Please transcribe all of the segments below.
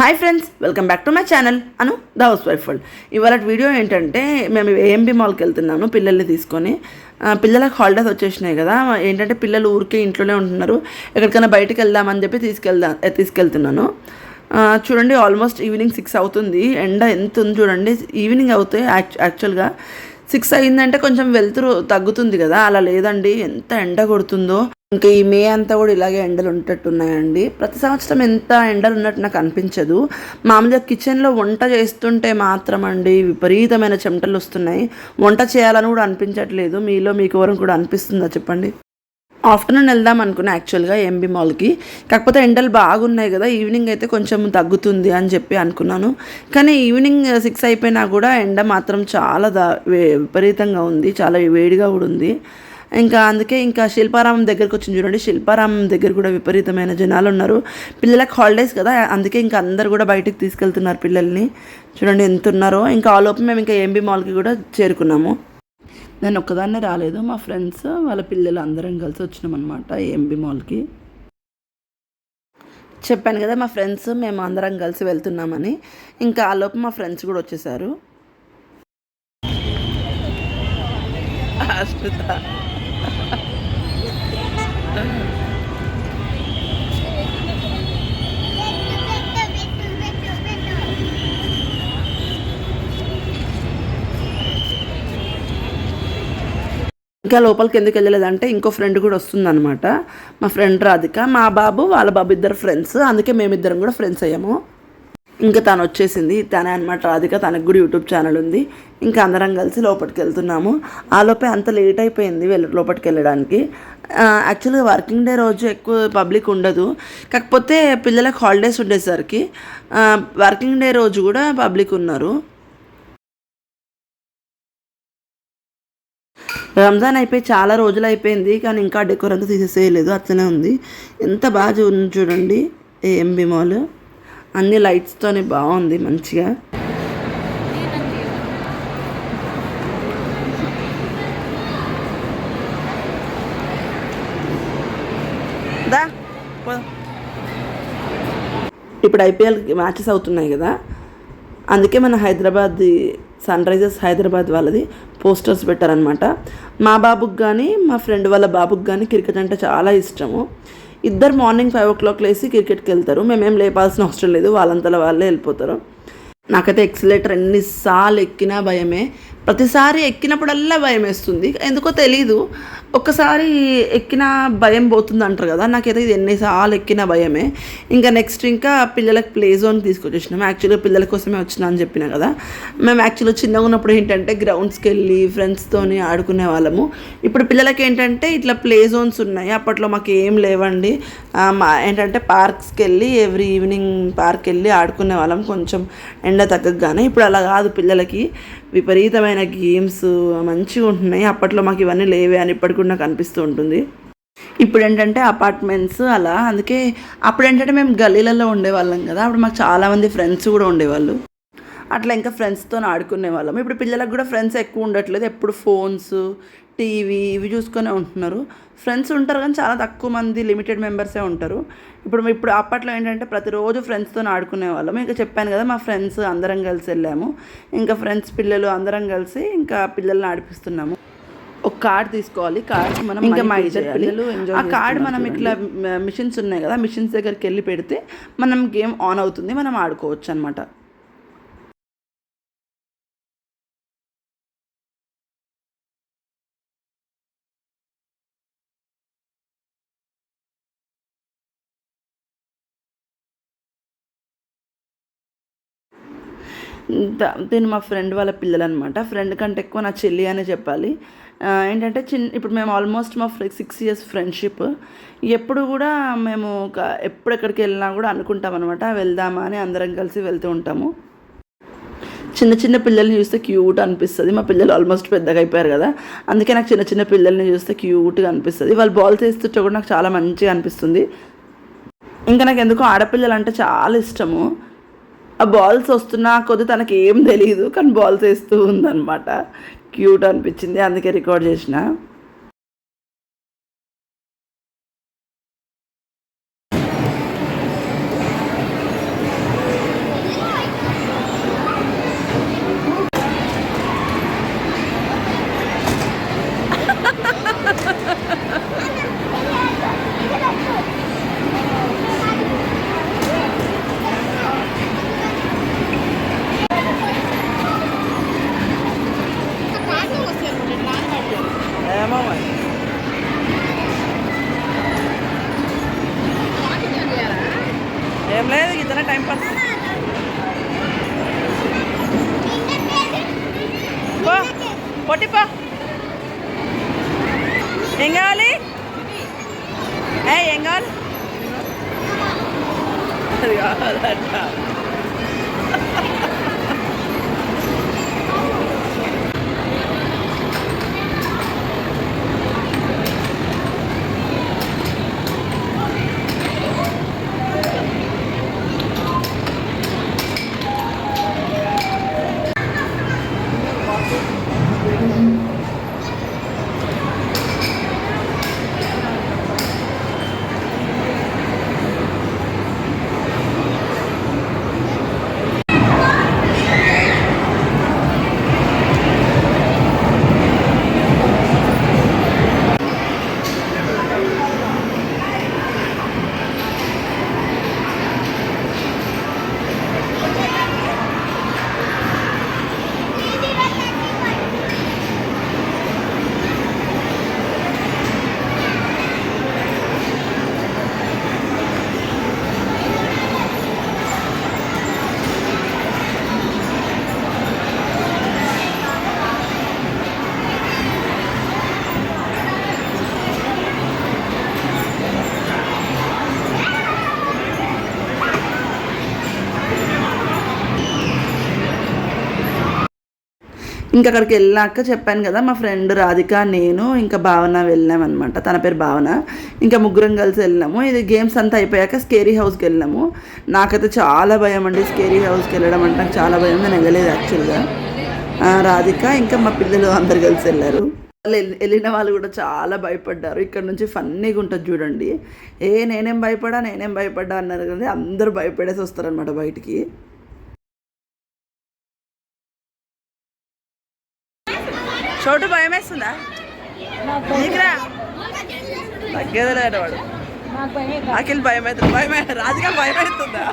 Hi friends welcome back to my channel. Anu the housewife world. ఇవాళ video ఏంటంటే మేము AMB మాల్కి వెళ్తున్నాము పిల్లల్ని తీసుకొని. పిల్లలకు హాలిడేస్ వచ్చేసినాయి కదా ఏంటంటే పిల్లలు ఊరికే ఇంట్లోనే ఉంటున్నారు. ఎక్కడికైనా బయటికి వెళ్దామని చెప్పి తీసుకెళ్దా తీసుకెళ్తున్నాను. చూడండి ఆల్మోస్ట్ ఈవినింగ్ సిక్స్ అవుతుంది. ఎండ ఎంత ఉంది చూడండి. ఈవినింగ్ అవుతాయి యాక్చువల్గా సిక్స్ అయిందంటే కొంచెం వెలుతురు తగ్గుతుంది కదా అలా లేదండి. ఎంత ఎండ కొడుతుందో. ఇంకా ఈ మే అంతా కూడా ఇలాగే ఎండలు ఉన్నట్టున్నాయండి ప్రతి సంవత్సరం ఎంత ఎండలు ఉన్నట్టు నాకు అనిపించదు. మామూలుగా కిచెన్లో వంట చేస్తుంటే మాత్రం అండి విపరీతమైన చెమటలు వస్తున్నాయి. వంట చేయాలని కూడా అనిపించట్లేదు. మీలో మీకు ఎవరం కూడా అనిపిస్తుందా చెప్పండి? ఆఫ్టర్నూన్ వెళ్దాం అనుకున్నా యాక్చువల్గా ఎంబీ మాల్కి. కాకపోతే ఎండలు బాగున్నాయి కదా ఈవినింగ్ అయితే కొంచెం తగ్గుతుంది అని చెప్పి అనుకున్నాను. కానీ ఈవినింగ్ సిక్స్ అయిపోయినా కూడా ఎండ మాత్రం చాలా దా వే- విపరీతంగా ఉంది చాలా వేడిగా కూడా ఉంది. ఇంకా అందుకే ఇంకా శిల్పారామం దగ్గరకు వచ్చింది చూడండి. శిల్పారామం దగ్గర కూడా విపరీతమైన జనాలు ఉన్నారు. పిల్లలకు హాలిడేస్ కదా అందుకే ఇంకా అందరు కూడా బయటికి తీసుకెళ్తున్నారు పిల్లల్ని. చూడండి ఎంత ఉన్నారో. ఇంకా ఆ లోపు మేము ఇంకా ఎంబీ మాల్కి కూడా చేరుకున్నాము. నేను ఒక్కదాన్నే రాలేదు మా ఫ్రెండ్స్ వాళ్ళ పిల్లలు అందరం కలిసి వచ్చినాం అనమాట ఎంబీ మాల్కి చెప్పాను కదా మా ఫ్రెండ్స్ మేము అందరం కలిసి వెళ్తున్నామని. ఇంకా ఆ లోపు మా ఫ్రెండ్స్ కూడా వచ్చేసారు. అశ్విత. ఇంకా లోపలికి ఎందుకు వెళ్ళలేదంటే ఇంకో ఫ్రెండ్ కూడా వస్తుందన్నమాట. మా ఫ్రెండ్ రాధిక మా బాబు వాళ్ళ బాబు ఇద్దరు ఫ్రెండ్స్ అందుకే మేమిద్దరం కూడా ఫ్రెండ్స్ అయ్యాము. ఇంకా తను వచ్చేసింది. తనే అనమాట రాధిక తనకు కూడా యూట్యూబ్ ఛానల్ ఉంది. ఇంకా అందరం కలిసి లోపలికి వెళ్తున్నాము. ఆలోపే అంత లేట్ అయిపోయింది వెళ్ళ లోపలికి వెళ్ళడానికి. యాక్చువల్గా వర్కింగ్ డే రోజు ఎక్కువ పబ్లిక్ ఉండదు. కాకపోతే పిల్లలకు హాలిడేస్ ఉండేసరికి వర్కింగ్ డే రోజు కూడా పబ్లిక్ ఉన్నారు. రంజాన్ అయిపోయి చాలా రోజులు అయిపోయింది కానీ ఇంకా డెకోర్ అంతా తీసేసేయలేదు. అట్లనే ఉంది. ఎంత బాగా చూ చూడండి. ఏఎంబి మాల్ అన్ని లైట్స్తోనే బాగుంది మంచిగా. దా ఇప్పుడు ఐపీఎల్ మ్యాచెస్ అవుతున్నాయి కదా. అందుకే మన హైదరాబాద్ సన్ రైజర్స్ హైదరాబాద్ వాళ్ళది పోస్టర్స్ పెట్టారనమాట మా బాబుకి కానీ మా ఫ్రెండ్ వాళ్ళ బాబుకి కానీ క్రికెట్ అంటే చాలా ఇష్టము. ఇద్దరు మార్నింగ్ ఫైవ్ ఓ క్లాక్ లేసి క్రికెట్కి వెళ్తారు. మేమేం లేపాల్సిన అవసరం లేదు. వాళ్ళంతలో వాళ్ళే వెళ్ళిపోతారు. నాకైతే ఎక్సలేటర్ ఎన్నిసార్లు ఎక్కినా భయమే. ప్రతిసారి ఎక్కినప్పుడల్లా భయం వేస్తుంది ఎందుకో తెలీదు. ఒక్కసారి ఎక్కిన భయం పోతుంది అంటారు కదా. నాకైతే ఇది ఎన్నిసార్లు ఎక్కిన భయమే. ఇంకా నెక్స్ట్ ఇంకా పిల్లలకు ప్లే జోన్ తీసుకొచ్చేసినాం. యాక్చువల్గా పిల్లల కోసమే వచ్చినా అని చెప్పిన కదా. మేము యాక్చువల్గా చిన్నగా ఉన్నప్పుడు ఏంటంటే గ్రౌండ్స్కి వెళ్ళి ఫ్రెండ్స్తోని ఆడుకునే వాళ్ళము. ఇప్పుడు పిల్లలకి ఏంటంటే ఇట్లా ప్లే జోన్స్ ఉన్నాయి. అప్పట్లో మాకు ఏం లేవండి. మా ఏంటంటే పార్క్స్కి వెళ్ళి ఎవ్రీ ఈవినింగ్ పార్క్ వెళ్ళి ఆడుకునే వాళ్ళం. కొంచెం ఎండ తగ్గగానే ఇప్పుడు అలా కాదు పిల్లలకి విపరీతమైన గేమ్స్ మంచిగా ఉంటున్నాయి. అప్పట్లో మాకు ఇవన్నీ లేవే అని ఇప్పటికి కూడా నాకు అనిపిస్తూ ఉంటుంది. ఇప్పుడు ఏంటంటే అపార్ట్మెంట్స్ అలా అందుకే అప్పుడు ఏంటంటే మేము గల్లీలలో ఉండేవాళ్ళం కదా. అప్పుడు మాకు చాలామంది ఫ్రెండ్స్ కూడా ఉండేవాళ్ళు. అట్లా ఇంకా ఫ్రెండ్స్తో ఆడుకునే వాళ్ళం ఇప్పుడు పిల్లలకు కూడా ఫ్రెండ్స్ ఎక్కువ ఉండట్లేదు. ఎప్పుడు ఫోన్స్ టీవీ ఇవి చూసుకొని ఉంటున్నారు. ఫ్రెండ్స్ ఉంటారు కానీ చాలా తక్కువ మంది లిమిటెడ్ మెంబర్సే ఉంటారు. ఇప్పుడు ఇప్పుడు అప్పట్లో ఏంటంటే ప్రతిరోజు ఫ్రెండ్స్తో ఆడుకునే వాళ్ళం. ఇంకా చెప్పాను కదా మా ఫ్రెండ్స్ అందరం కలిసి వెళ్ళాము. ఇంకా ఫ్రెండ్స్ పిల్లలు అందరం కలిసి ఇంకా పిల్లల్ని ఆడిపిస్తున్నాము. ఒక కార్డ్ తీసుకోవాలి. కార్డ్ మనం ఇంకా మా ఇద్దరు పిల్లలు ఆ కార్డ్ మనం ఇట్లా మిషన్స్ ఉన్నాయి కదా మిషన్స్ దగ్గరికి వెళ్ళి పెడితే మనం గేమ్ ఆన్ అవుతుంది మనం ఆడుకోవచ్చు అనమాట ద- దీని మా ఫ్రెండ్ వాళ్ళ పిల్లలు అనమాట ఫ్రెండ్ కంటే ఎక్కువ నా చెల్లి అనే చెప్పాలి. ఏంటంటే చిన్న ఇప్పుడు మేము ఆల్మోస్ట్ మా సిక్స్ ఇయర్స్ ఫ్రెండ్షిప్. ఎప్పుడు కూడా మేము ఒక ఎప్పుడు ఎక్కడికి వెళ్ళినా కూడా అనుకుంటాం అనమాట వెళ్దామా అని అందరం కలిసి వెళ్తూ ఉంటాము. చిన్న చిన్న పిల్లల్ని చూస్తే క్యూట్ అనిపిస్తుంది. మా పిల్లలు ఆల్మోస్ట్ పెద్దగా అయిపోయారు కదా. అందుకే నాకు చిన్న చిన్న పిల్లల్ని చూస్తే క్యూట్గా అనిపిస్తుంది. వాళ్ళు బాల్ చేస్తుంటే కూడా నాకు చాలా మంచిగా అనిపిస్తుంది. ఇంకా నాకు ఎందుకో ఆడపిల్లలు అంటే చాలా ఇష్టము. ఆ బాల్స్ వస్తున్నా కొద్ది తనకి ఏం తెలియదు కానీ బాల్స్ వేస్తూ ఉందన్నమాట. క్యూట్ అనిపించింది అందుకే రికార్డ్ చేసిన. టెంపుల్స్ పో పొట్టిపో ఏం కావాలి ఏ ఏం కావాలి అది కావాలంట ఇంకా అక్కడికి వెళ్ళాక చెప్పాను కదా మా ఫ్రెండ్ రాధిక నేను ఇంకా భావన వెళ్ళాం అనమాట తన పేరు భావన. ఇంకా ముగ్గురం కలిసి వెళ్ళాము. ఇది గేమ్స్ అంతా అయిపోయాక స్కేరీ హౌస్కి వెళ్ళాము. నాకైతే చాలా భయం అండి స్కేరీ హౌస్కి వెళ్ళడం అంటే నాకు చాలా భయం. నేను వెళ్ళలేదు యాక్చువల్గా. రాధిక ఇంకా మా పిల్లలు అందరు కలిసి వెళ్ళారు. వాళ్ళు వెళ్ళి- వెళ్ళిన వాళ్ళు కూడా చాలా భయపడ్డారు. ఇక్కడ నుంచి ఫన్నీగా ఉంటుంది చూడండి. ఏ నేనేం భయపడా నేనేం భయపడ్డా అన్నారు కానీ అందరూ భయపడేసి వస్తారనమాట బయటికి. చోటు భయం వేస్తుందా నీకురా తగ్గేదలేడు వాడు అఖిల్ భయం అవుతుంది భయం రాజుగా భయం అవుతుందా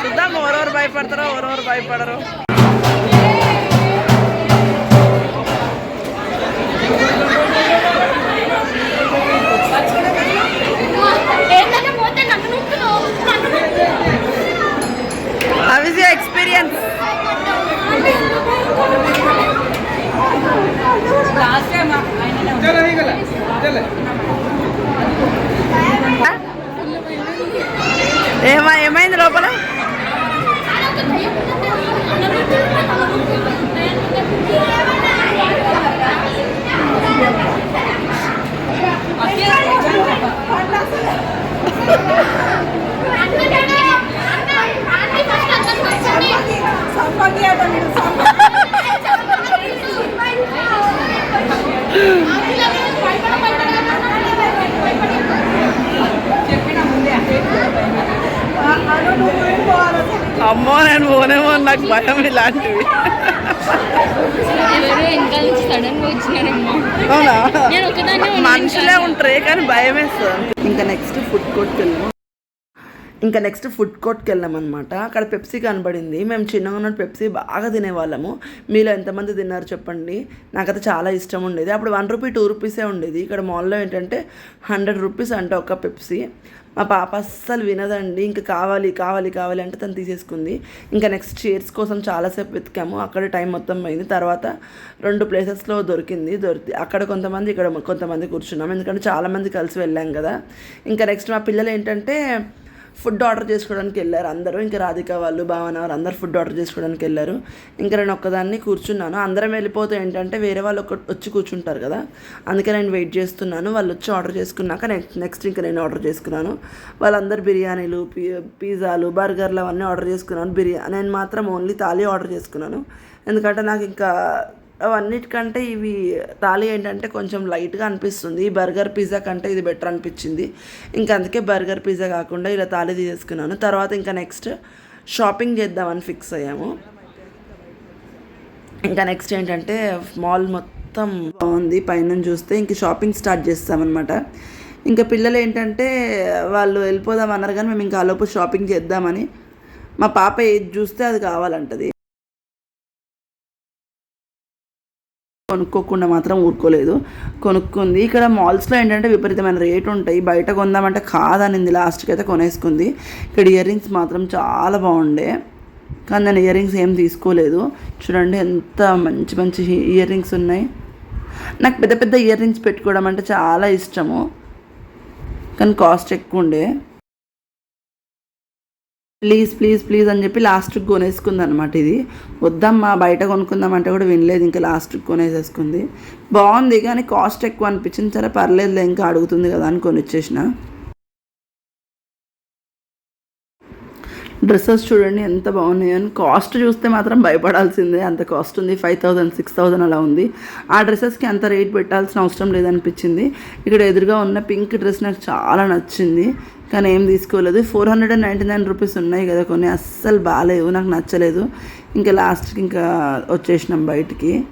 చూద్దాం ఎవరెవరు భయపడతారో ఎవరెవరు భయపడరు experience. భయం ఇలాంటివి. అవునా? మనుషులే ఉంటారే కానీ భయం వేస్తుంది ఇంకా నెక్స్ట్ ఫుడ్ కోర్ట్కి వెళ్ళాము ఇంకా నెక్స్ట్ ఫుడ్ కోర్ట్కి వెళ్ళాం అనమాట అక్కడ పెప్సీ కనబడింది. మేము చిన్నగా ఉన్న పెప్సీ బాగా తినేవాళ్ళము. మీలో ఎంతమంది తిన్నారు చెప్పండి? నాకైతే చాలా ఇష్టం ఉండేది. అప్పుడు వన్ రూపీ టూ రూపీసే ఉండేది. ఇక్కడ మాల్లో ఏంటంటే హండ్రెడ్ రూపీస్ అంటే ఒక పెప్సీ మా పాప అస్సలు వినదండి. ఇంకా కావాలి కావాలి కావాలి అంటే తను తీసేసుకుంది. ఇంకా నెక్స్ట్ చైర్స్ కోసం చాలాసేపు వెతికాము. అక్కడ టైం మొత్తం పోయింది తర్వాత రెండు ప్లేసెస్లో దొరికింది. దొరికి అక్కడ కొంతమంది ఇక్కడ కొంతమంది కూర్చున్నాం. ఎందుకంటే చాలామంది కలిసి వెళ్ళాం కదా. ఇంకా నెక్స్ట్ మా పిల్లలు ఏంటంటే ఫుడ్ ఆర్డర్ చేసుకోవడానికి వెళ్ళారు. అందరూ ఇంకా రాధిక వాళ్ళు భావన వాళ్ళు అందరు ఫుడ్ ఆర్డర్ చేసుకోవడానికి వెళ్ళారు. ఇంకా నేను ఒక్కదాన్ని కూర్చున్నాను. అందరం వెళ్ళిపోతే ఏంటంటే వేరే వాళ్ళు ఒక వచ్చి కూర్చుంటారు కదా. అందుకే నేను వెయిట్ చేస్తున్నాను. వాళ్ళు వచ్చి ఆర్డర్ చేసుకున్నాక నెక్స్ట్ నెక్స్ట్ ఇంకా నేను ఆర్డర్ చేసుకున్నాను. వాళ్ళందరూ బిర్యానీలు పిజ్జాలు బర్గర్లు అవన్నీ ఆర్డర్ చేసుకున్నాను. బిర్యానీ నేను మాత్రం ఓన్లీ తాళి ఆర్డర్ చేసుకున్నాను. ఎందుకంటే నాకు ఇంకా అవన్నిటికంటే ఇవి తాళి ఏంటంటే కొంచెం లైట్గా అనిపిస్తుంది. ఈ బర్గర్ పిజ్జా కంటే ఇది బెటర్ అనిపించింది. ఇంకా అందుకే బర్గర్ పిజ్జా కాకుండా ఇలా తాళి తీసేసుకున్నాను. తర్వాత ఇంకా నెక్స్ట్ షాపింగ్ చేద్దామని ఫిక్స్ అయ్యాము. ఇంకా నెక్స్ట్ ఏంటంటే మాల్ మొత్తం బాగుంది. పైన చూస్తే ఇంక షాపింగ్ స్టార్ట్ చేస్తామన్నమాట. ఇంకా పిల్లలు ఏంటంటే వాళ్ళు వెళ్ళిపోదాం అన్నారు కానీ మేము ఇంకా ఆలోపు షాపింగ్ చేద్దామని మా పాప ఏది చూస్తే అది కావాలంటది. కొనుక్కోకుండా మాత్రం ఊరుకోలేదు. కొనుక్కుంది. ఇక్కడ మాల్స్లో ఏంటంటే విపరీతమైన రేటు ఉంటాయి. బయట కొందామంటే కాదనింది. లాస్ట్కి అయితే కొనేసుకుంది. ఇక్కడ ఇయర్ రింగ్స్ మాత్రం చాలా బాగుండే. కానీ నేను ఇయర్ రింగ్స్ ఏం తీసుకోలేదు. చూడండి ఎంత మంచి మంచి ఇయర్ రింగ్స్ ఉన్నాయి. నాకు పెద్ద పెద్ద ఇయర్ రింగ్స్ పెట్టుకోవడం అంటే చాలా ఇష్టము. కానీ కాస్ట్ ఎక్కువ ఉండే. ప్లీజ్ ప్లీజ్ ప్లీజ్ అని చెప్పి లాస్ట్కి కొనేసుకుంది అనమాట ఇది. వద్దమ్మా బయట కొనుక్కుందామంటే కూడా వినలేదు ఇంకా లాస్ట్కి కొనేసేసుకుంది. బాగుంది కానీ కాస్ట్ ఎక్కువ అనిపించింది. సరే పర్లేదులే ఇంకా అడుగుతుంది కదా అని కొనిచ్చేసిన. డ్రెస్సెస్ చూడండి ఎంత బాగున్నాయి. అని కాస్ట్ చూస్తే మాత్రం భయపడాల్సిందే. అంత కాస్ట్ ఉంది. ఫైవ్ థౌజండ్ సిక్స్ థౌజండ్ అలా ఉంది. ఆ డ్రెస్సెస్కి అంత రేట్ పెట్టాల్సిన అవసరం లేదనిపించింది. ఇక్కడ ఎదురుగా ఉన్న పింక్ డ్రెస్ నాకు చాలా నచ్చింది. కానీ ఏం తీసుకోలేదు. Four hundred and ninety nine rupees ఉన్నాయి కదా కొన్ని. అస్సలు బాగాలేవు. నాకు నచ్చలేదు. ఇంకా లాస్ట్కి ఇంకా వచ్చేసినాం బయటికి.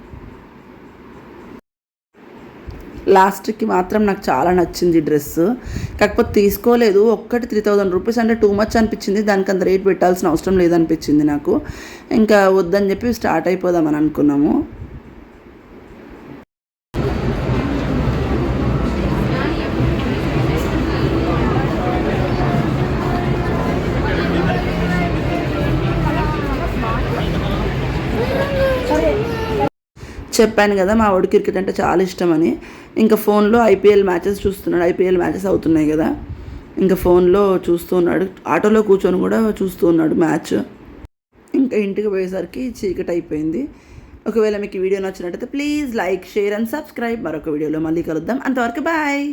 లాస్ట్కి మాత్రం నాకు చాలా నచ్చింది డ్రెస్. కాకపోతే తీసుకోలేదు. ఒక్కటి త్రీ థౌజండ్ రూపీస్ అంటే టూ మచ్ అనిపించింది. దానికి అంత రేట్ పెట్టాల్సిన అవసరం లేదనిపించింది నాకు. ఇంకా వద్దని చెప్పి స్టార్ట్ అయిపోదామని అనుకున్నాము. చెప్పాను కదా మా వాడు క్రికెట్ అంటే చాలా ఇష్టమని. ఇంకా ఫోన్లో ఐపీఎల్ మ్యాచెస్ చూస్తున్నాడు. ఐపీఎల్ మ్యాచెస్ అవుతున్నాయి కదా. ఇంకా ఫోన్లో చూస్తూ ఉన్నాడు. ఆటోలో కూర్చొని కూడా చూస్తూ ఉన్నాడు మ్యాచ్. ఇంకా ఇంటికి పోయేసరికి చీకటి అయిపోయింది. ఒకవేళ మీకు వీడియో నచ్చినట్టయితే please like share and subscribe. మరొక వీడియోలో మళ్ళీ కలుద్దాం. అంతవరకు బాయ్.